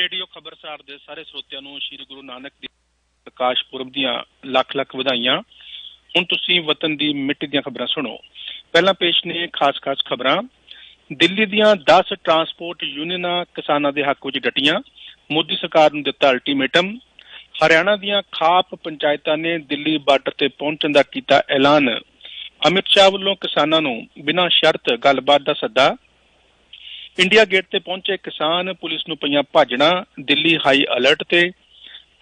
Radio ਖਬਰਸਾਰ ਦੇ ਸਾਰੇ ਸਰੋਤਿਆਂ ਨੂੰ ਸ੍ਰੀ ਗੁਰੂ ਨਾਨਕ ਦੇਵ ਪ੍ਰਕਾਸ਼ ਪੁਰਬ ਦੀਆਂ ਲੱਖ ਲੱਖ ਵਧਾਈਆਂ। ਹੁਣ ਤੁਸੀਂ ਵਤਨ ਦੀ ਮਿੱਟੀ ਦੀਆਂ ਖਬਰਾਂ ਸੁਣੋ। ਪਹਿਲਾਂ ਪੇਸ਼ ਨੇ ਖਾਸ-ਖਾਸ ਖਬਰਾਂ। ਦਿੱਲੀ ਦੀਆਂ 10 ਟਰਾਂਸਪੋਰਟ ਯੂਨੀਅਨਾਂ ਕਿਸਾਨਾਂ ਦੇ ਹੱਕ ਵਿੱਚ ਡਟੀਆਂ। ਮੋਦੀ ਸਰਕਾਰ ਨੂੰ ਦਿੱਤਾ ਅਲਟੀਮੇਟਮ ਹਰਿਆਣਾ ਦੀਆਂ ਖਾਪ ਪੰਚਾਇਤਾਂ ਨੇ ਦਿੱਲੀ ਬਾਰਡਰ ਤੇ ਪਹੁੰਚਣ ਦਾ ਕੀਤਾ ਐਲਾਨ। ਅਮਿਤ ਸ਼ਾਹ ਵੱਲੋਂ ਕਿਸਾਨਾਂ ਨੂੰ ਬਿਨਾਂ ਸ਼ਰਤ ਗੱਲਬਾਤ ਦਾ ਸੱਦਾ। ਇੰਡੀਆ ਗੇਟ ਤੇ ਪਹੁੰਚੇ ਕਿਸਾਨ ਪੁਲਿਸ ਨੂੰ ਪਈਆਂ ਭਾਜਣਾ ਦਿੱਲੀ ਹਾਈ ਅਲਰਟ ਤੇ।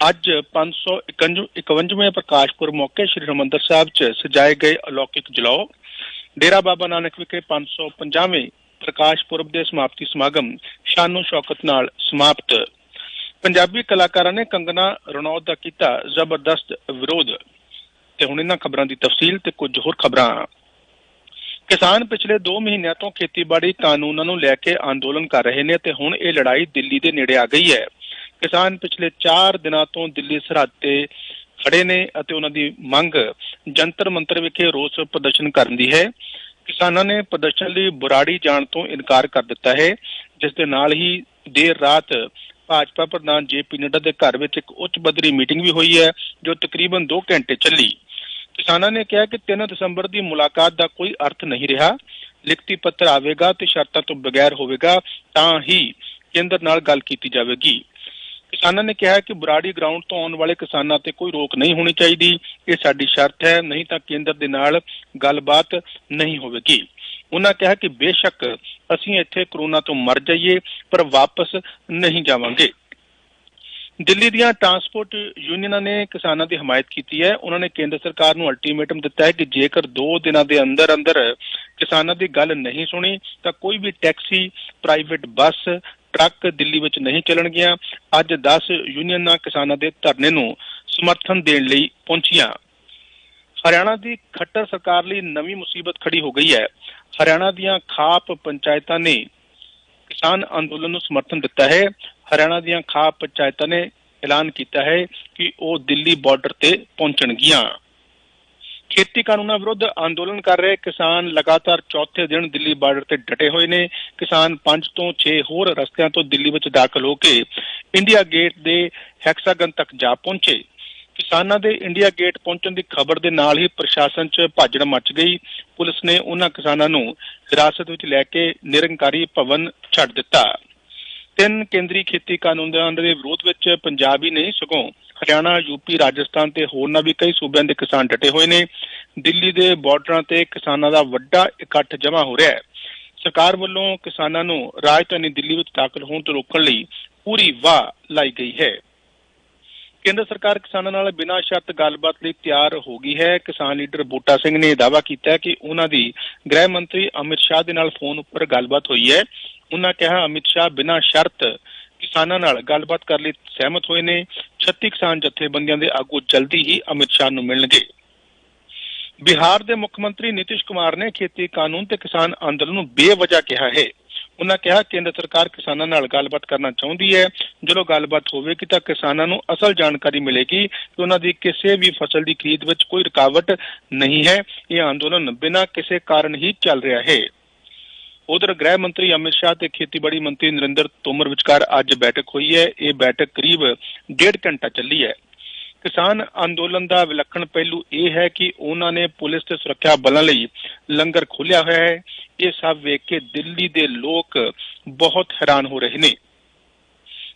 ਅੱਜ 551ਵੇਂ ਪ੍ਰਕਾਸ਼ਪੁਰ ਮੌਕੇ ਸ੍ਰੀ ਹਰਿਮੰਦਰ ਸਾਹਿਬ 'ਚ ਸਜਾਏ ਗਏ ਅਲੌਕਿਕ ਜਲਾਓ ਡੇਰਾ ਬਾਬਾ ਨਾਨਕ ਵਿਖੇ 550ਵੇਂ ਪ੍ਰਕਾਸ਼ ਪੁਰਬ ਦੇ ਸਮਾਪਤੀ ਸਮਾਗਮ ਸ਼ਾਨੋ ਸ਼ੌਕਤ ਨਾਲ ਸਮਾਪਤ। ਪੰਜਾਬੀ ਕਲਾਕਾਰਾਂ ਨੇ ਕੰਗਨਾ ਰਣੌਤ ਦਾ ਕੀਤਾ ਜ਼ਬਰਦਸਤ ਵਿਰੋਧ। ਤੇ ਹੁਣ ਇਹਨਾਂ ਖਬਰਾਂ ਦੀ ਤਫਸੀਲ ਤੇ ਕੁਝ ਹੋਰ ਖਬਰਾਂ। ਕਿਸਾਨ ਪਿਛਲੇ 2 ਮਹੀਨਿਆਂ ਤੋਂ ਖੇਤੀਬਾੜੀ ਕਾਨੂੰਨਾਂ ਨੂੰ ਲੈ ਕੇ ਅੰਦੋਲਨ ਕਰ ਰਹੇ ਨੇ ਤੇ ਹੁਣ ਇਹ ਲੜਾਈ ਦਿੱਲੀ ਦੇ ਨੇੜੇ ਆ ਗਈ ਹੈ। ਕਿਸਾਨ ਪਿਛਲੇ 4 ਦਿਨਾਂ ਤੋਂ ਦਿੱਲੀ ਸਰਹੱਦ ਤੇ ਖੜੇ ਨੇ ਅਤੇ ਉਹਨਾਂ ਦੀ ਮੰਗ ਜੰਤਰ ਮੰਤਰ ਵਿਖੇ ਰੋਸ ਪ੍ਰਦਰਸ਼ਨ ਕਰਨ ਦੀ ਹੈ। ਕਿਸਾਨਾਂ ਨੇ ਪ੍ਰਦਰਸ਼ਨ ਲਈ ਬੁਰਾੜੀ ਜਾਣ ਤੋਂ ਇਨਕਾਰ ਕਰ ਦਿੱਤਾ ਹੈ, ਜਿਸ ਦੇ ਨਾਲ ਹੀ ਦੇਰ ਰਾਤ ਭਾਜਪਾ ਪ੍ਰਧਾਨ ਜੇਪੀ ਨੱਡਾ ਦੇ ਘਰ ਵਿੱਚ ਇੱਕ ਉੱਚ ਪੱਧਰੀ ਮੀਟਿੰਗ ਵੀ ਹੋਈ ਹੈ, ਜੋ ਤਕਰੀਬਨ 2 ਘੰਟੇ ਚੱਲੀ। ਕਿਸਾਨਾਂ ਨੇ ਕਿਹਾ ਕਿ 3 ਦਸੰਬਰ ਦੀ ਮੁਲਾਕਾਤ ਦਾ ਕੋਈ ਅਰਥ ਨਹੀਂ ਰਿਹਾ। ਲਿਖਤੀ ਪੱਤਰ ਆਵੇਗਾ ਤੇ ਸ਼ਰਤਾਂ ਤੋਂ ਬਗੈਰ ਹੋਵੇਗਾ, ਤਾਂ ਹੀ ਕੇਂਦਰ ਨਾਲ ਗੱਲ ਕੀਤੀ ਜਾਵੇਗੀ। ਕਿਸਾਨਾਂ ਨੇ ਕਿਹਾ ਕਿ ਬੁਰਾੜੀ ਗਰਾਊਂਡ ਤੋਂ ਆਉਣ ਵਾਲੇ ਕਿਸਾਨਾਂ ਤੇ ਕੋਈ ਰੋਕ ਨਹੀਂ ਹੋਣੀ ਚਾਹੀਦੀ। ਇਹ ਸਾਡੀ ਸ਼ਰਤ ਹੈ, ਨਹੀਂ ਤਾਂ ਕੇਂਦਰ ਦੇ ਨਾਲ ਗੱਲਬਾਤ ਨਹੀਂ ਹੋਵੇਗੀ। ਉਹਨਾਂ ਕਿਹਾ ਕਿ ਬੇਸ਼ੱਕ ਅਸੀਂ ਇੱਥੇ ਕਰੋਨਾ ਤੋਂ ਮਰ ਜਾਈਏ, ਪਰ ਵਾਪਸ ਨਹੀਂ ਜਾਵਾਂਗੇ। ਦਿੱਲੀ ਦੀਆਂ ਟਰਾਂਸਪੋਰਟ ਯੂਨੀਅਨਾਂ ਨੇ ਕਿਸਾਨਾਂ ਦੀ ਹਮਾਇਤ ਕੀਤੀ ਹੈ। ਉਹਨਾਂ ਨੇ ਕੇਂਦਰ ਸਰਕਾਰ ਨੂੰ ਅਲਟੀਮੇਟਮ ਦਿੱਤਾ ਹੈ ਕਿ ਜੇਕਰ 2 ਦਿਨਾਂ ਦੇ ਅੰਦਰ ਅੰਦਰ ਕਿਸਾਨਾਂ ਦੀ ਗੱਲ ਨਹੀਂ ਸੁਣੀ, ਤਾਂ ਕੋਈ ਵੀ taxi private bus, truck Delhi ਵਿੱਚ ਨਹੀਂ ਚੱਲਣਗੀਆਂ। ਅੱਜ 10 ਯੂਨੀਅਨਾਂ ਕਿਸਾਨਾਂ ਦੇ ਧਰਨੇ ਨੂੰ ਸਮਰਥਨ ਦੇਣ ਲਈ ਪਹੁੰਚੀਆਂ। ਹਰਿਆਣਾ ਦੀ ਖੱਟਰ ਸਰਕਾਰ ਲਈ ਨਵੀਂ ਮੁਸੀਬਤ ਖੜੀ ਹੋ ਗਈ ਹੈ। ਹਰਿਆਣਾ ਦੀਆਂ ਖਾਪ ਪੰਚਾਇਤਾਂ ਨੇ ਕਿਸਾਨ ਅੰਦੋਲਨ ਨੂੰ ਸਮਰਥਨ ਦਿੱਤਾ ਹੈ। ਹਰਿਆਣਾ ਦੀਆਂ ਖਾਪ ਪੰਚਾਇਤਾਂ ਨੇ ਐਲਾਨ ਕੀਤਾ ਹੈ ਕਿ ਉਹ ਦਿੱਲੀ ਬਾਰਡਰ ਤੇ ਪਹੁੰਚਣਗੀਆਂ। ਖੇਤੀ ਕਾਨੂੰਨਾਂ ਵਿਰੁੱਧ ਅੰਦੋਲਨ ਕਰ ਰਹੇ ਕਿਸਾਨ ਲਗਾਤਾਰ ਚੌਥੇ ਦਿਨ ਦਿੱਲੀ ਬਾਰਡਰ ਤੇ ਡਟੇ ਹੋਏ ਨੇ। ਕਿਸਾਨ 5 ਤੋਂ 6 ਹੋਰ ਰਸਤਿਆਂ ਤੋਂ ਦਿੱਲੀ ਵਿੱਚ ਦਾਖਲ ਹੋ ਕੇ ਇੰਡੀਆ ਗੇਟ ਦੇ ਹੈਕਸਾਗਨ ਤੱਕ ਜਾ ਪਹੁੰਚੇ। ਕਿਸਾਨਾਂ ਦੇ ਇੰਡੀਆ ਗੇਟ ਪਹੁੰਚਣ ਦੀ ਖਬਰ ਦੇ ਨਾਲ ਹੀ ਪ੍ਰਸ਼ਾਸਨ 'ਚ ਭਾਜੜ ਮਚ ਗਈ। ਪੁਲਿਸ ਨੇ ਉਹਨਾਂ ਕਿਸਾਨਾਂ ਨੂੰ ਹਿਰਾਸਤ ਵਿੱਚ ਲੈ ਕੇ ਨਿਰੰਕਾਰੀ ਭਵਨ ਛੱਡ ਦਿੱਤਾ। ਤਿੰਨ ਕੇਂਦਰੀ ਖੇਤੀ ਕਾਨੂੰਨਾਂ ਦੇ ਵਿਰੋਧ ਵਿੱਚ ਪੰਜਾਬ ਹੀ ਨਹੀਂ, ਸਗੋਂ ਹਰਿਆਣਾ ਯੂਪੀ ਰਾਜਸਥਾਨ ਤੇ ਹੋਰਨਾਂ ਵੀ ਕਈ ਸੂਬਿਆਂ ਦੇ ਕਿਸਾਨ ਡਟੇ ਹੋਏ ਨੇ। ਦਿੱਲੀ ਦੇ ਬਾਰਡਰਾਂ ਤੇ ਕਿਸਾਨਾਂ ਦਾ ਵੱਡਾ ਇਕੱਠ ਜਮ੍ਹਾਂ ਹੋ ਰਿਹਾ ਹੈ। ਸਰਕਾਰ ਵੱਲੋਂ ਕਿਸਾਨਾਂ ਨੂੰ ਰਾਜਧਾਨੀ ਦਿੱਲੀ ਵਿੱਚ ਦਾਖਲ ਹੋਣ ਤੋਂ ਰੋਕਣ ਲਈ ਪੂਰੀ ਵਾਹ ਲਾਈ ਗਈ ਹੈ। ਕੇਂਦਰ ਸਰਕਾਰ ਕਿਸਾਨਾਂ ਨਾਲ ਬਿਨਾਂ ਸ਼ਰਤ ਗੱਲਬਾਤ ਲਈ ਤਿਆਰ ਹੋ ਗਈ ਹੈ। ਕਿਸਾਨ ਲੀਡਰ ਬੂਟਾ ਸਿੰਘ ਨੇ ਦਾਅਵਾ ਕੀਤਾ ਕਿ ਉਹਨਾਂ ਦੀ ਗ੍ਰਹਿ ਮੰਤਰੀ ਅਮਿਤ ਸ਼ਾਹ ਦੇ ਨਾਲ ਫੋਨ ਉੱਪਰ ਗੱਲਬਾਤ ਹੋਈ ਹੈ। ਉਹਨਾਂ ਕਿਹਾ, ਅਮਿਤ ਸ਼ਾਹ, ਬਿਨਾਂ ਸ਼ਰਤ ਕਿਸਾਨਾਂ ਨਾਲ ਗੱਲਬਾਤ ਕਰਨ ਲਈ ਸਹਿਮਤ ਹੋਏ ਨੇ। 36 ਕਿਸਾਨ ਜਥੇਬੰਦੀਆਂ ਦੇ ਆਗੂ ਜਲਦੀ ਹੀ ਅਮਿਤ ਸ਼ਾਹ ਨੂੰ ਮਿਲਣਗੇ। ਬਿਹਾਰ ਦੇ ਮੁੱਖ ਮੰਤਰੀ ਨਿਤਿਸ਼ ਕੁਮਾਰ ਨੇ ਖੇਤੀ ਕਾਨੂੰਨ ਤੇ ਕਿਸਾਨ ਅੰਦੋਲਨ ਨੂੰ ਬੇਵਜ੍ਹਾ ਕਿਹਾ ਹੈ। ਉਹਨਾਂ ਕਿਹਾ, ਕੇਂਦਰ ਸਰਕਾਰ ਕਿਸਾਨਾਂ ਨਾਲ ਗੱਲਬਾਤ ਕਰਨਾ ਚਾਹੁੰਦੀ ਹੈ। ਜਦੋਂ ਗੱਲਬਾਤ ਹੋਵੇਗੀ ਤਾਂ ਕਿਸਾਨਾਂ ਨੂੰ ਅਸਲ ਜਾਣਕਾਰੀ ਮਿਲੇਗੀ ਕਿ ਉਹਨਾਂ ਦੀ ਕਿਸੇ ਵੀ ਫਸਲ ਦੀ ਖਰੀਦ ਵਿੱਚ ਕੋਈ ਰੁਕਾਵਟ ਨਹੀਂ ਹੈ। ਇਹ ਅੰਦੋਲਨ ਬਿਨਾਂ ਕਿਸੇ ਕਾਰਨ ਹੀ ਚੱਲ ਰਿਹਾ ਹੈ। ਉਧਰ ਗ੍ਰਹਿ ਮੰਤਰੀ ਅਮਿਤ ਸ਼ਾਹ ਤੇ ਖੇਤੀਬਾੜੀ ਮੰਤਰੀ ਨਰਿੰਦਰ ਤੋਮਰ ਵਿਚਕਾਰ ਅੱਜ ਬੈਠਕ ਹੋਈ ਹੈ। ਇਹ ਬੈਠਕ ਕਰੀਬ ਡੇਢ ਘੰਟਾ ਚੱਲੀ ਹੈ। ਕਿਸਾਨ ਅੰਦੋਲਨ ਦਾ ਵਿਲੱਖਣ ਪਹਿਲੂ ਇਹ ਹੈ ਕਿ ਉਹਨਾਂ ਨੇ ਪੁਲਿਸ ਤੇ ਸੁਰੱਖਿਆ ਬਲਾਂ ਲਈ ਲੰਗਰ ਖੋਲ੍ਹਿਆ ਹੋਇਆ ਹੈ। ਇਹ ਸਭ ਵੇਖ ਕੇ ਦਿੱਲੀ ਦੇ ਲੋਕ ਬਹੁਤ ਹੈਰਾਨ ਹੋ ਰਹੇ ਨੇ।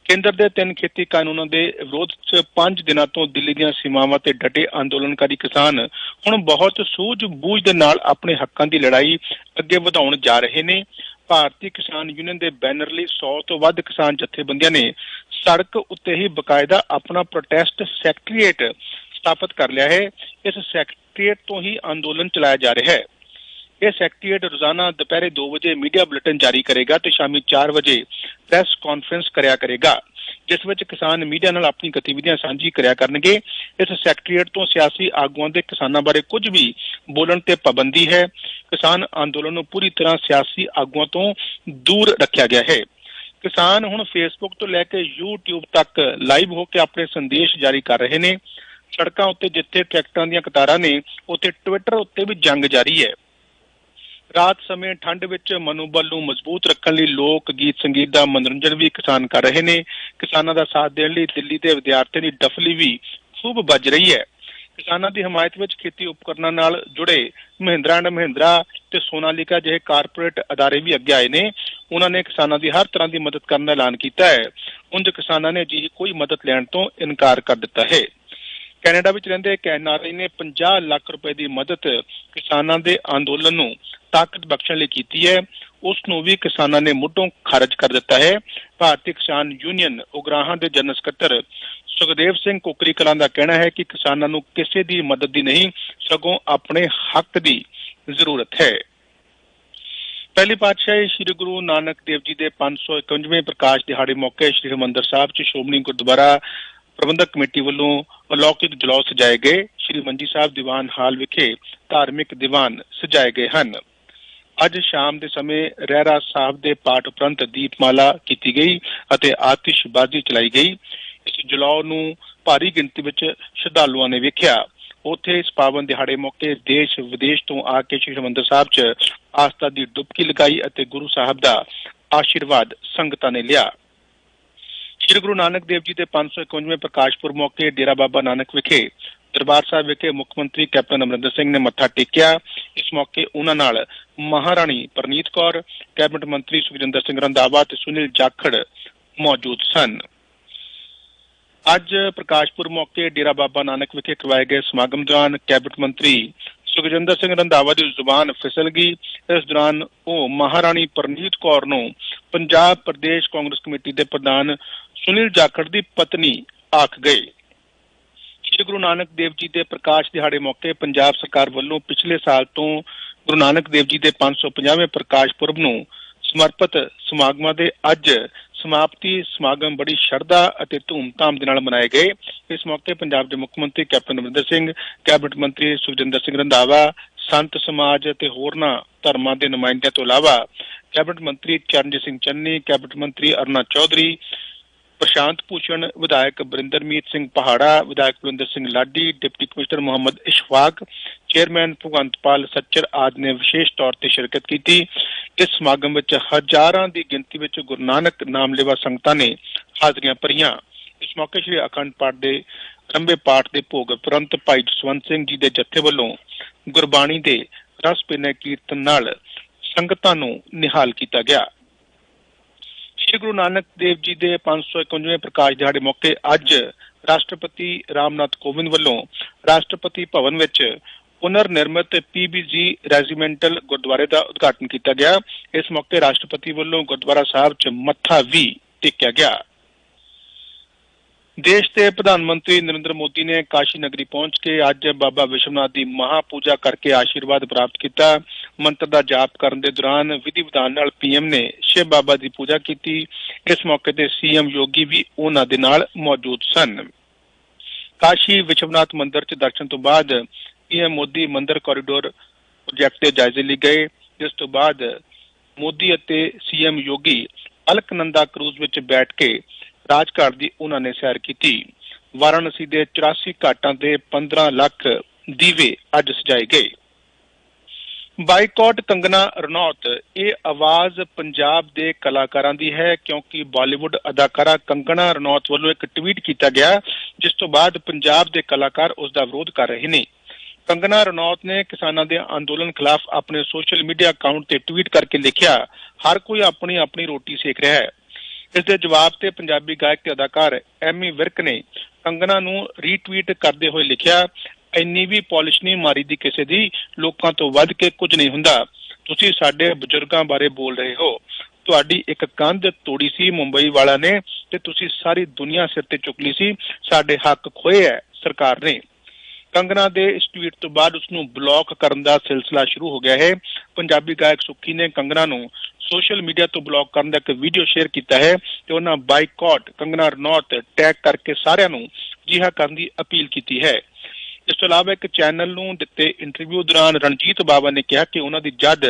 ਕੇਂਦਰ ਦੇ ਤਿੰਨ ਖੇਤੀ ਕਾਨੂੰਨਾਂ ਦੇ ਵਿਰੋਧ 'ਚ 5 ਦਿਨਾਂ ਤੋਂ ਦਿੱਲੀ ਦੀਆਂ ਸੀਮਾਵਾਂ ਤੇ ਡਟੇ ਅੰਦੋਲਨਕਾਰੀ ਕਿਸਾਨ ਹੁਣ ਬਹੁਤ ਸੂਝ-ਬੂਝ ਦੇ ਨਾਲ ਆਪਣੇ ਹੱਕਾਂ ਦੀ ਲੜਾਈ ਅੱਗੇ ਵਧਾਉਣ ਜਾ ਰਹੇ ਨੇ। ਭਾਰਤੀ ਕਿਸਾਨ ਯੂਨੀਅਨ ਦੇ ਬੈਨਰ ਲਈ 100 ਤੋਂ ਵੱਧ ਕਿਸਾਨ ਜਥੇਬੰਦੀਆਂ ਨੇ ਸੜਕ ਉੱਤੇ ਹੀ ਬਕਾਇਦਾ ਆਪਣਾ ਪ੍ਰੋਟੈਸਟ ਸੈਕਟਰੀਏਟ ਸਥਾਪਿਤ ਕਰ ਲਿਆ ਹੈ। ਇਸ ਸੈਕਟਰੀਏਟ ਤੋਂ ਹੀ ਅੰਦੋਲਨ ਚਲਾਇਆ ਜਾ ਰਿਹਾ ਹੈ। ਇਹ ਸੈਕਟਰੀਏਟ ਰੋਜ਼ਾਨਾ ਦੁਪਹਿਰੇ 2 ਵਜੇ ਮੀਡੀਆ ਬੁਲੇਟਿਨ ਜਾਰੀ ਕਰੇਗਾ ਤੇ ਸ਼ਾਮੀ 4 ਵਜੇ ਪ੍ਰੈਸ ਕਾਨਫਰੰਸ ਕਰਿਆ ਕਰੇਗਾ, ਜਿਸ ਵਿੱਚ ਕਿਸਾਨ ਮੀਡੀਆ ਨਾਲ ਆਪਣੀ ਗਤੀਵਿਧੀਆਂ ਸਾਂਝੀ ਕਰਿਆ ਕਰਨਗੇ। ਇਸ ਸੈਕਟਰੀਏਟ ਤੋਂ ਸਿਆਸੀ ਆਗੂਆਂ ਦੇ ਕਿਸਾਨਾਂ ਬਾਰੇ ਕੁਝ ਵੀ ਬੋਲਣ ਤੇ ਪਾਬੰਦੀ ਹੈ। ਕਿਸਾਨ ਅੰਦੋਲਨ ਨੂੰ ਪੂਰੀ ਤਰ੍ਹਾਂ ਸਿਆਸੀ ਆਗੂਆਂ ਤੋਂ ਦੂਰ ਰੱਖਿਆ ਗਿਆ ਹੈ। ਕਿਸਾਨ ਹੁਣ ਫੇਸਬੁੱਕ ਤੋਂ ਲੈ ਕੇ YouTube ਤੱਕ ਲਾਈਵ ਹੋ ਕੇ ਆਪਣੇ ਸੰਦੇਸ਼ ਜਾਰੀ ਕਰ ਰਹੇ ਨੇ। ਸੜਕਾਂ ਉੱਤੇ ਜਿੱਥੇ ਟਰੈਕਟਰਾਂ ਦੀਆਂ ਕਤਾਰਾਂ ਨੇ, ਉੱਥੇ ਟਵਿੱਟਰ ਉੱਤੇ ਵੀ ਜੰਗ ਜਾਰੀ ਹੈ। ਰਾਤ ਸਮੇਂ ਠੰਡ ਵਿੱਚ ਮਨੋਬਲ ਨੂੰ ਮਜ਼ਬੂਤ ਰੱਖਣ ਲਈ ਲੋਕ ਗੀਤ ਸੰਗੀਤ ਦਾ ਮਨੋਰੰਜਨ ਵੀ ਕਿਸਾਨ ਕਰ ਰਹੇ ਨੇ। ਕਿਸਾਨਾਂ ਦਾ ਸਾਥ ਦੇਣ ਲਈ ਦਿੱਲੀ ਦੇ ਵਿਦਿਆਰਥੀਆਂ ਦੀ ਡਫਲੀ ਵੀ ਖੂਬ ਵੱਜ ਰਹੀ ਹੈ। ਕਿਸਾਨਾਂ ਦੀ ਹਮਾਇਤ ਵਿੱਚ ਖੇਤੀ ਉਪਕਰਨਾਂ ਨਾਲ ਜੁੜੇ ਮਹਿੰਦਰਾ ਐਂਡ ਮਹਿੰਦਰਾ ਤੇ ਸੋਨਾਲੀਕਾ ਜਿਹੇ ਕਾਰਪੋਰੇਟ ਅਦਾਰੇ ਵੀ ਅੱਗੇ ਆਏ ਨੇ। ਉਹਨਾਂ ਨੇ ਕਿਸਾਨਾਂ ਦੀ ਹਰ ਤਰ੍ਹਾਂ ਦੀ ਮਦਦ ਕਰਨ ਦਾ ਐਲਾਨ ਕੀਤਾ ਹੈ। ਉਂਝ ਕਿਸਾਨਾਂ ਨੇ ਜੀ ਕੋਈ ਮਦਦ ਲੈਣ ਤੋਂ ਇਨਕਾਰ ਕਰ ਦਿੱਤਾ ਹੈ। ਕੈਨੇਡਾ ਵਿੱਚ ਰਹਿੰਦੇ ਇੱਕ ਐਨਆਰਆਈ ਨੇ 50 ਲੱਖ ਰੁਪਏ ਦੀ ਮਦਦ ਕਿਸਾਨਾਂ ਦੇ ਅੰਦੋਲਨ ਨੂੰ ਤਾਕਤ ਬਖਸ਼ਣ ਲਈ ਕੀਤੀ ਹੈ ਉਸ ਨੂੰ ਵੀ ਕਿਸਾਨਾਂ ਨੇ ਮੁੱਢੋਂ ਖਾਰਜ ਕਰ ਦਿੱਤਾ ਹੈ। ਭਾਰਤੀ ਕਿਸਾਨ ਯੂਨੀਅਨ ਉਗਰਾਹਾਂ ਦੇ ਜਨਰਲ ਸਕੱਤਰ ਸੁਖਦੇਵ ਸਿੰਘ ਕੋਕਰੀ ਕਲਾਂ ਦਾ ਕਹਿਣਾ ਹੈ ਕਿ ਕਿਸਾਨਾਂ ਨੂੰ ਕਿਸੇ ਦੀ ਮਦਦ ਦੀ ਨਹੀਂ, ਸਗੋਂ ਆਪਣੇ ਹੱਕ ਦੀ ਜ਼ਰੂਰਤ ਹੈ। ਪਹਿਲੀ ਪਾਤਸ਼ਾਹੀ ਸ੍ਰੀ ਗੁਰੂ ਨਾਨਕ ਦੇਵ ਜੀ ਦੇ 551ਵੇਂ ਪ੍ਰਕਾਸ਼ ਦਿਹਾੜੇ ਮੌਕੇ ਸ੍ਰੀ ਹਰਿਮੰਦਰ ਸਾਹਿਬ 'ਚ ਸ਼੍ਰੋਮਣੀ ਗੁਰਦੁਆਰਾ ਪ੍ਰਬੰਧਕ ਕਮੇਟੀ ਵੱਲੋਂ ਅਲੌਕਿਕ ਜਲੌ ਸਜਾਏ ਗਏ। ਸ੍ਰੀ ਮੰਜੀ ਸਾਹਿਬ ਦੀਵਾਨ ਹਾਲ ਵਿਖੇ ਧਾਰਮਿਕ ਦੀਵਾਨ ਸਜਾਏ ਗਏ ਹਨ। ਅੱਜ ਸ਼ਾਮ ਦੇ ਸਮੇਂ ਰਹਿਰਾ ਸਾਹਿਬ ਦੇ ਪਾਠ ਉਪਰੰਤ ਦੀਪਮਾਲਾ ਕੀਤੀ ਗਈ ਅਤੇ ਆਤਿਸ਼ਬਾਜ਼ੀ ਚਲਾਈ ਗਈ। ਇਸ ਜਲਾਓ ਨੂੰ ਭਾਰੀ ਗਿਣਤੀ ਵਿੱਚ ਸ਼ਰਧਾਲੂਆਂ ਨੇ ਵੇਖਿਆ। ਉੱਥੇ ਇਸ ਪਾਵਨ ਦਿਹਾੜੇ ਮੌਕੇ ਦੇਸ਼ ਵਿਦੇਸ਼ ਤੋਂ ਆ ਕੇ ਸ਼੍ਰੀ ਹਰਿਮੰਦਰ ਸਾਹਿਬ 'ਚ ਆਸਥਾ ਦੀ ਡੁਬਕੀ ਲਗਾਈ ਅਤੇ ਗੁਰੂ ਸਾਹਿਬ ਦਾ ਆਸ਼ੀਰਵਾਦ ਸੰਗਤਾਂ ਨੇ ਲਿਆ। ਸ੍ਰੀ ਗੁਰੂ ਨਾਨਕ ਦੇਵ ਜੀ ਦੇ 551ਵੇਂ ਪ੍ਰਕਾਸ਼ ਪੁਰਬ ਮੌਕੇ ਡੇਰਾ ਬਾਬਾ ਨਾਨਕ ਵਿਖੇ ਦਰਬਾਰ ਸਾਹਿਬ ਵਿਖੇ ਮੁੱਖ ਮੰਤਰੀ ਕੈਪਟਨ ਅਮਰਿੰਦਰ ਸਿੰਘ ਨੇ ਮੱਥਾ ਟੇਕਿਆ। ਇਸ ਮੌਕੇ ਉਹਨਾਂ ਨਾਲ ਮਹਾਰਾਣੀ ਪ੍ਰਨੀਤ ਕੌਰ, ਕੈਬਨਿਟ ਮੰਤਰੀ ਸੁਖਜਿੰਦਰ ਸਿੰਘ ਰੰਧਾਵਾ ਤੇ ਸੁਨੀਲ ਜਾਖੜ ਮੌਜੂਦ ਸਨ। ਅੱਜ ਪ੍ਰਕਾਸ਼ਪੁਰ ਮੌਕੇ ਡੇਰਾ ਬਾਬਾ ਨਾਨਕ ਵਿਖੇ ਕਰਵਾਏ ਗਏ ਸਮਾਗਮ ਦੌਰਾਨ ਕੈਬਨਿਟ ਮੰਤਰੀ ਸੁਖਜਿੰਦਰ ਸਿੰਘ ਰੰਧਾਵਾ ਦੀ ਜ਼ੁਬਾਨ ਫਿਸਲ ਗਈ। ਇਸ ਦੌਰਾਨ ਉਹ ਮਹਾਰਾਣੀ ਪ੍ਰਨੀਤ ਕੌਰ ਨੂੰ ਪੰਜਾਬ ਪ੍ਰਦੇਸ਼ ਕਾਂਗਰਸ ਕਮੇਟੀ ਦੇ ਪ੍ਰਧਾਨ ਸੁਨੀਲ ਜਾਖੜ ਦੀ ਪਤਨੀ ਆਖ ਗਏ। ਸ੍ਰੀ ਗੁਰੂ ਨਾਨਕ ਦੇਵ ਜੀ ਦੇ ਪ੍ਰਕਾਸ਼ ਦਿਹਾੜੇ ਮੌਕੇ ਪੰਜਾਬ ਸਰਕਾਰ ਵੱਲੋਂ ਪਿਛਲੇ ਸਾਲ ਤੋਂ ਗੁਰੂ ਨਾਨਕ ਦੇਵ ਜੀ ਦੇ 550ਵੇਂ ਪ੍ਰਕਾਸ਼ ਪੁਰਬ ਨੂੰ ਸਮਰਪਿਤ ਸਮਾਗਮਾਂ ਦੇ ਅੱਜ ਸਮਾਪਤੀ ਸਮਾਗਮ ਬੜੀ ਸ਼ਰਧਾ ਅਤੇ ਧੂਮਧਾਮ ਦੇ ਨਾਲ ਮਨਾਏ ਗਏ। ਇਸ ਮੌਕੇ ਪੰਜਾਬ ਦੇ ਮੁੱਖ ਮੰਤਰੀ ਕੈਪਟਨ ਅਮਰਿੰਦਰ ਸਿੰਘ, ਕੈਬਨਿਟ ਮੰਤਰੀ ਸੁਖਜਿੰਦਰ ਸਿੰਘ ਰੰਧਾਵਾ, ਸੰਤ ਸਮਾਜ ਅਤੇ ਹੋਰਨਾਂ ਧਰਮਾਂ ਦੇ ਨੁਮਾਇੰਦਿਆਂ ਤੋਂ ਇਲਾਵਾ ਕੈਬਨਿਟ ਮੰਤਰੀ ਚਰਨਜੀਤ ਸਿੰਘ ਚੰਨੀ, ਕੈਬਨਿਟ ਮੰਤਰੀ ਅਰਨਾ ਚੌਧਰੀ ਪ੍ਰਸ਼ਾਂਤ ਭੂਸ਼ਣ, ਵਿਧਾਇਕ ਬਰਿੰਦਰਮੀਤ ਸਿੰਘ ਪਹਾੜਾ, ਵਿਧਾਇਕ Balinder Singh Ladi, deputy commissioner Muhammad Ishfaq, chairman Bhagwantpal Sachar ਆਦਿ ਨੇ ਵਿਸ਼ੇਸ਼ ਤੌਰ ਤੇ ਸ਼ਿਰਕਤ ਕੀਤੀ। ਇਸ ਸਮਾਗਮ ਵਿੱਚ ਹਜ਼ਾਰਾਂ ਦੀ ਗਿਣਤੀ ਵਿੱਚ ਗੁਰੂ ਨਾਨਕ ਨਾਮ ਲੈਵਾ ਸੰਗਤਾਂ ਨੇ ਹਾਜ਼ਰੀਆਂ ਭਰੀਆਂ। ਇਸ ਮੌਕੇ ਸ੍ਰੀ ਅਖੰਡ ਪਾਠ ਦੇ ਰੰਬੇ ਪਾਠ ਦੇ ਭੋਗ ਪ੍ਰੰਤ ਭਾਈ ਜਸਵੰਤ ਸਿੰਘ ਜੀ ਦੇ ਜਥੇ ਵੱਲੋਂ ਗੁਰਬਾਣੀ ਦੇ ਰਸ ਪਿੰਨੇ ਕੀਰਤਨ ਨਾਲ ਸੰਗਤਾਂ ਨੂੰ ਨਿਹਾਲ ਕੀਤਾ ਗਿਆ। ਗੁਰੂ ਨਾਨਕ ਦੇਵ ਜੀ ਦੇ 551ਵੇਂ ਪ੍ਰਕਾਸ਼ ਦਿਹਾੜੇ ਮੌਕੇ ਅੱਜ ਰਾਸ਼ਟਰਪਤੀ ਰਾਮਨਾਥ ਕੋਵਿੰਦ ਵੱਲੋਂ ਰਾਸ਼ਟਰਪਤੀ ਭਵਨ ਵਿੱਚ ਪੁਨਰ ਨਿਰਮਿਤ ਪੀਬੀਜੀ ਰੈਜੀਮੈਂਟਲ ਗੁਰਦੁਆਰੇ ਦਾ ਉਦਘਾਟਨ ਕੀਤਾ ਗਿਆ। ਇਸ ਮੌਕੇ ਰਾਸ਼ਟਰਪਤੀ ਵੱਲੋਂ ਗੁਰਦੁਆਰਾ ਸਾਹਿਬ 'ਚ ਮੱਥਾ ਵੀ ਟੇਕਿਆ ਗਿਆ। ਦੇਸ਼ ਦੇ ਪ੍ਰਧਾਨ ਮੰਤਰੀ ਨਰਿੰਦਰ ਮੋਦੀ ਨੇ ਕਾਸ਼ੀ ਨਗਰੀ ਪਹੁੰਚ ਕੇ ਅੱਜ ਬਾਬਾ ਵਿਸ਼ਵਨਾਥ ਦੀ ਮਹਾ ਪੂਜਾ ਕਰਕੇ ਆਸ਼ੀਰਵਾਦ ਪ੍ਰਾਪਤ ਕੀਤਾ। ਮੰਤਰ ਦਾ ਜਾਪ ਕਰਨ ਦੇ ਦੌਰਾਨ ਵਿਧੀ ਵਿਧਾਨ ਨਾਲ ਪੀਐਮ ਨੇ ਸ਼ਿਵ ਬਾਬਾ ਦੀ ਪੂਜਾ ਕੀਤੀ। ਇਸ ਮੌਕੇ ਤੇ ਸੀਐਮ ਯੋਗੀ ਵੀ ਉਹਨਾਂ ਦੇ ਨਾਲ ਮੌਜੂਦ ਸਨ। ਕਾਸ਼ੀ ਵਿਸ਼ਵਨਾਥ ਮੰਦਿਰ 'ਚ ਦਰਸ਼ਨ ਤੋਂ ਬਾਅਦ ਪੀਐਮ ਮੋਦੀ ਮੰਦਿਰ ਕੋਰੀਡੋਰ ਪ੍ਰੋਜੈਕਟ ਦੇ ਜਾਇਜ਼ੇ ਲਈ ਗਏ। ਜਿਸ ਤੋਂ ਬਾਅਦ ਮੋਦੀ ਅਤੇ ਸੀਐਮ ਯੋਗੀ ਅਲਕਨੰਦਾ ਕਰੂਜ਼ ਵਿੱਚ ਬੈਠ ਕੇ ਰਾਜਘਾਟ ਦੀ ਉਹਨਾਂ ਨੇ ਸੈਰ ਕੀਤੀ। ਵਾਰਾਣਸੀ ਦੇ 84 ਘਾਟਾਂ ਦੇ 15 ਲੱਖ ਦੀਵੇ ਅੱਜ ਸਜਾਏ ਗਏ। ਬਾਈਕਾਟ ਕੰਗਨਾ ਰਣੌਤ, ਇਹ ਆਵਾਜ਼ ਪੰਜਾਬ ਦੇ ਕਲਾਕਾਰਾਂ ਦੀ ਹੈ ਕਿਉਂਕਿ ਬਾਲੀਵੁੱਡ ਅਦਾਕਾਰਾ ਕੰਗਨਾ ਰਣੌਤ ਵੱਲੋਂ ਇੱਕ ਟਵੀਟ ਕੀਤਾ ਗਿਆ, ਜਿਸ ਤੋਂ ਬਾਅਦ ਪੰਜਾਬ ਦੇ ਕਲਾਕਾਰ ਉਸ ਦਾ ਵਿਰੋਧ ਕਰ ਰਹੇ ਨੇ। ਕੰਗਨਾ ਰਣੌਤ ਨੇ ਕਿਸਾਨਾਂ ਦੇ ਅੰਦੋਲਨ ਖਿਲਾਫ ਆਪਣੇ ਸੋਸ਼ਲ ਮੀਡੀਆ ਅਕਾਊਂਟ ਤੇ ਟਵੀਟ ਕਰਕੇ ਲਿਖਿਆ, ਹਰ ਕੋਈ ਆਪਣੀ ਆਪਣੀ ਰੋਟੀ ਸੇਕ ਰਿਹਾ ਹੈ। ਇਸ ਦੇ ਜਵਾਬ ਤੇ ਪੰਜਾਬੀ ਗਾਇਕ ਤੇ ਅਦਾਕਾਰ ਐਮੀ ਵਿਰਕ ਨੇ ਕੰਗਨਾ ਨੂੰ ਰੀਟਵੀਟ ਕਰਦੇ ਹੋਏ ਲਿਖਿਆ ਇੰਨੀ ਵੀ ਪਾਲਿਸ਼ ਨਹੀਂ ਮਾਰੀ ਦੀ ਕਿਸੇ ਦੀ, ਲੋਕਾਂ ਤੋਂ ਵੱਧ ਕੇ ਕੁਝ ਨਹੀਂ ਹੁੰਦਾ। ਤੁਸੀਂ ਸਾਡੇ ਬਜ਼ੁਰਗਾਂ ਬਾਰੇ ਬੋਲ ਰਹੇ ਹੋ। ਤੁਹਾਡੀ ਇੱਕ ਕੰਧ ਤੋੜੀ ਸੀ ਮੁੰਬਈ ਵਾਲਾ ਨੇ ਤੇ ਤੁਸੀਂ ਸਾਰੀ ਦੁਨੀਆ ਸਿਰ ਤੇ ਚੁੱਕ ਲਈ ਸੀ। ਸਾਡੇ ਹੱਕ ਖੋਏ ਹੈ ਸਰਕਾਰ ਨੇ। ਕੰਗਨਾ ਦੇ ਇਸ ਟਵੀਟ ਤੋਂ ਬਾਅਦ ਉਸ ਨੂੰ ਬਲੌਕ ਕਰਨ ਦਾ ਸਿਲਸਿਲਾ ਸ਼ੁਰੂ ਹੋ ਗਿਆ ਹੈ। ਪੰਜਾਬੀ ਗਾਇਕ ਸੁੱਖੀ ਨੇ ਕੰਗਨਾ ਨੂੰ ਸੋਸ਼ਲ ਮੀਡੀਆ ਤੋਂ ਬਲੌਕ ਕਰਨ ਦਾ ਇੱਕ ਵੀਡੀਓ ਸ਼ੇਅਰ ਕੀਤਾ ਹੈ ਤੇ ਉਹਨਾਂ ਬਾਈਕਾਟ ਕੰਗਨਾ ਰਣੌਤ ਟੈਗ ਕਰਕੇ ਸਾਰਿਆਂ ਨੂੰ ਜਿਹਾ ਕਰਨ ਦੀ ਅਪੀਲ ਕੀਤੀ ਹੈ। ਇਸ ਤੋਂ ਇਲਾਵਾ ਇੱਕ ਚੈਨਲ ਨੂੰ ਦਿੱਤੇ ਇੰਟਰਵਿਊ ਦੌਰਾਨ ਰਣਜੀਤ ਬਾਵਾ ਨੇ ਕਿਹਾ ਕਿ ਉਹਨਾਂ ਦੀ ਜਦ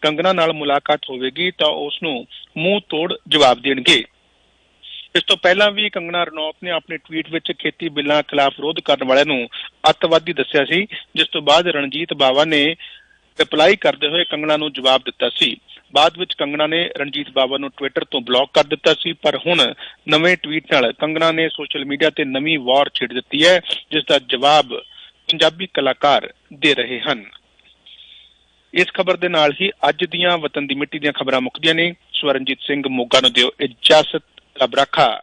ਕੰਗਨਾ ਨਾਲ ਮੁਲਾਕਾਤ ਹੋਵੇਗੀ ਤਾਂ ਉਸ ਨੂੰ ਮੂੰਹ ਤੋੜ ਜਵਾਬ ਦੇਣਗੇ। ਇਸ ਤੋਂ ਪਹਿਲਾਂ ਵੀ ਕੰਗਨਾ ਰਣੌਤ ਨੇ ਆਪਣੇ ਟਵੀਟ ਵਿੱਚ ਖੇਤੀ ਬਿੱਲਾਂ ਖਿਲਾਫ ਵਿਰੋਧ ਕਰਨ ਵਾਲਿਆਂ ਨੂੰ ਅੱਤਵਾਦੀ ਦੱਸਿਆ ਸੀ, ਜਿਸ ਤੋਂ ਬਾਅਦ ਰਣਜੀਤ ਬਾਵਾ ਨੇ ਰਿਪਲਾਈ ਕਰਦੇ ਹੋਏ ਕੰਗਣਾ ਨੂੰ ਜਵਾਬ ਦਿੱਤਾ ਸੀ। ਬਾਅਦ ਵਿੱਚ ਕੰਗਣਾ ਨੇ ਰਣਜੀਤ ਬਾਵਾ ਨੂੰ ਟਵਿੱਟਰ ਤੋਂ ਬਲੌਕ ਕਰ ਦਿੱਤਾ ਸੀ, ਪਰ ਹੁਣ ਨਵੇਂ ਟਵੀਟ ਨਾਲ ਕੰਗਣਾ ਨੇ ਸੋਸ਼ਲ ਮੀਡੀਆ ਤੇ ਨਵੀਂ ਵਾਰ ਛੇੜ ਦਿੱਤੀ ਹੈ ਜਿਸ ਦਾ ਜਵਾਬ ਪੰਜਾਬੀ ਕਲਾਕਾਰ ਦੇ ਰਹੇ ਹਨ। ਇਸ ਖਬਰ ਦੇ ਨਾਲ ਹੀ ਅੱਜ ਦੀਆਂ ਵਤਨ ਦੀ ਮਿੱਟੀ ਦੀਆਂ ਖਬਰਾਂ ਮੁੱਕਦੀਆਂ ਨੇ। ਸਵਰਨਜੀਤ ਸਿੰਘ ਮੋਗਾ ਨੂੰ ਦਿਓ ਇਜਾਜ਼ਤ। ਰੱਬ ਰਾਖਾ।